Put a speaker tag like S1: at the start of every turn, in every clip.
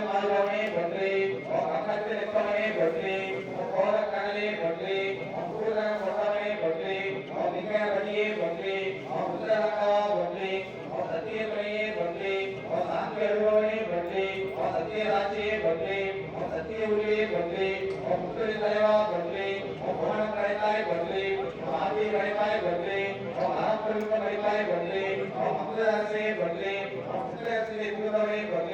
S1: ಮಾರ್ಗವೇ ಭದ್ರೆ ಅಕ್ಕೇ ಭದ್ರೆ ಕಡಲೆ ಭದ್ರೆ ಮೊಟ್ಟವೇ ಭದ್ರೆ ಬದಿಯೇ ಭದ್ರೆ ಭದ್ರೆ ಸತ್ಯ ಮನೆಯೇ ಭದ್ರೆ ಸಾಂಕೇ ಭದ್ರೆ ಸತ್ಯ ರಾಜ್ಯ ಭದ್ರೆ ಸತ್ಯ ಉರಿಯೇ ಭದ್ರೆ ಭದ್ರೆ ಕರೆತಾಯ ಭದ್ರೆ ಮಹಾದೇವ ಕರೆತಾಯ ಭದ್ರೆ ಮಹಾಪ್ರಭು ಕರೆತಾಯ ಭದ್ರೆ ಭದ್ರೆ ಭದ್ರೆ ಭದ್ರೆ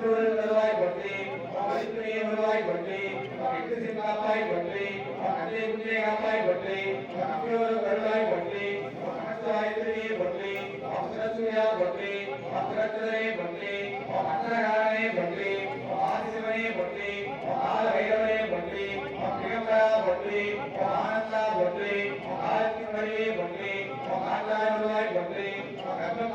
S1: ஓம் வருவாய் பத்ரி ஓம் வருவாய் பத்ரி எட்டு சிங்காப்பாய் பத்ரி ஓம் குஞ்சை காப்பாய் பத்ரி ஓம் வருவாய் பத்ரி ஓம் நமஸ்தாய் திருவியே பத்ரி ஓம் சுரசூயா பத்ரி ஆல ஆனந்தா ஆண்டாய் வருவாய் கர்ப்பம்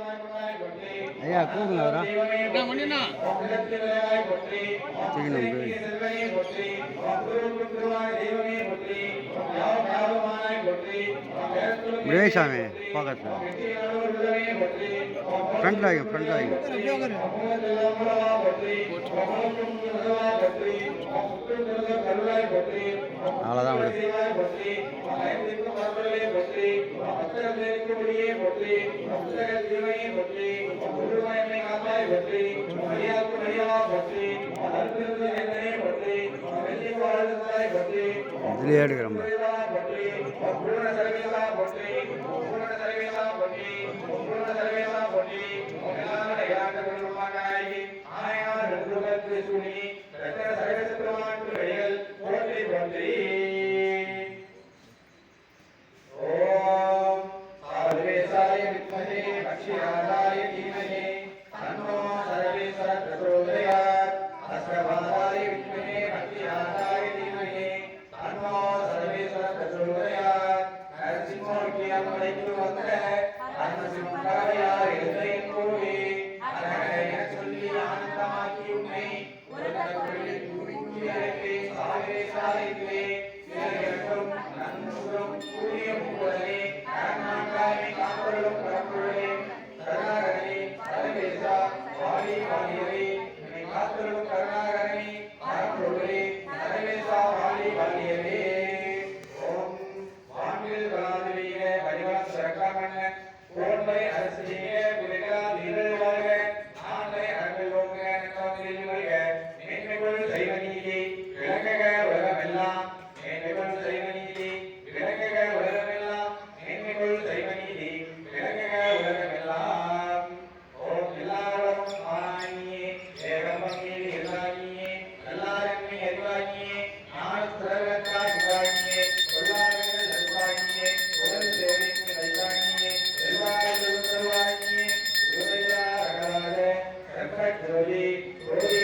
S2: ஐயா கூப்பிடுங்க அவரா முருகேசாமி. பக்கத்தில்
S1: முருக கருளாய் பத்ரி ஓம்
S2: அவ்வளோதான் விடு.
S1: செய்வாய் காப்பாய் வெள்ளி வாழ்ந்தாய்
S2: எடுக்கிறோம்
S1: சாதிக்கவே சிறகட்டும் நன்முகம் புதிய புகழே Hare